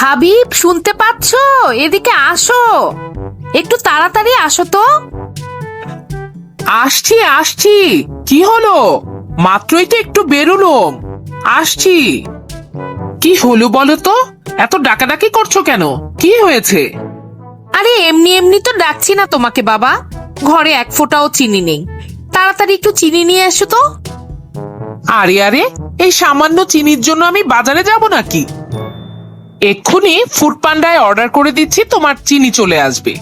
হাবিব শুনতে পাচ্ছ? এদিকে আসো। একটু তাড়াতাড়ি আসো তো। আসছি আসছি। কি হলো? মাত্রই তো একটু বেরোলাম আসছি। কি হলো বলো তো? এত ডাকাডাকি করছ কেন? কি হয়েছে? আরে এমনি এমনি তো ডাকছি না তোমাকে বাবা। ঘরে এক ফোঁটাও চিনি নেই। তাড়াতাড়ি একটু চিনি নিয়ে এসো তো। আরে আরে এই সামান্য চিনির জন্য আমি বাজারে যাব নাকি? এক্ষুনি ফুড পান্ডায় অর্ডার করে দিচ্ছি তোমার চিনি চলে আসবে।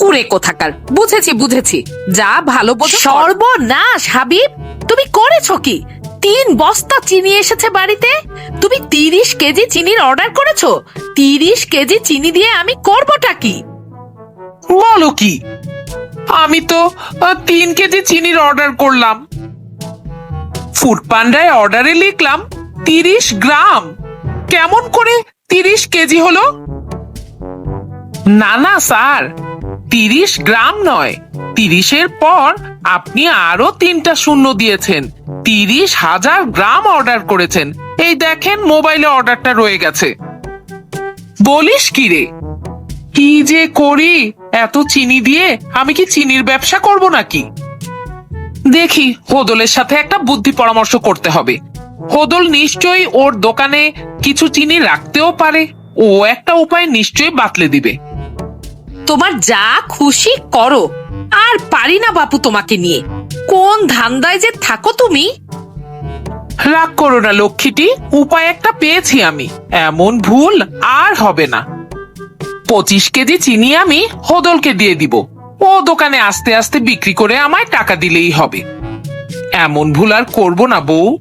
কুড়ে কোথাকার? বুঝেছি বুঝেছি। যা ভালো বোঝো সর্বনাশ হাবিব! তুমি করেছ কি? তিন বস্তা চিনি এসেছে বাড়িতে? তুমি তিরিশ কেজি চিনির অর্ডার করেছ? তিরিশ কেজি চিনি দিয়ে আমি করবোটা কি? বলো কি? আমি তো আহ, তিন কেজি চিনির অর্ডার করলাম। ফুড পান্ডায় অর্ডারে লিখলাম তিরিশ গ্রাম। কেমন করে তিরিশ কেজি হলো? না না, স্যার, তিরিশ গ্রাম নয়। তিরিশের পর আপনি আরও তিনটা শূন্য দিয়েছেন। তিরিশ হাজার গ্রাম অর্ডার করেছেন। এই দেখেন, মোবাইলে অর্ডারটা রয়ে গেছে। বলিস কি রে? কি যে করি? এত চিনি দিয়ে আমি কি চিনির ব্যবসা করব নাকি? দেখি, হোদলের সাথে একটা বুদ্ধি পরামর্শ করতে হবে। হোদল নিশ্চয়ই ওর দোকানে কিছু চিনি রাখতেও পারে। ও একটা উপায় নিশ্চয়ই বাতলে দিবে। তোমার যা খুশি করো। আর পারি না বাপু তোমাকে নিয়ে। কোন ধান্দায় যে থাকো তুমি? রাগ করো না লক্ষ্মীটি। উপায় একটা পেয়েছি আমি। এমন ভুল আর হবে না। পঁচিশ কেজি চিনি আমি হোদলকে দিয়ে দিব। ও দোকানে আস্তে আস্তে বিক্রি করে আমায় টাকা দিলেই হবে। এমন ভুল আর করব না বউ।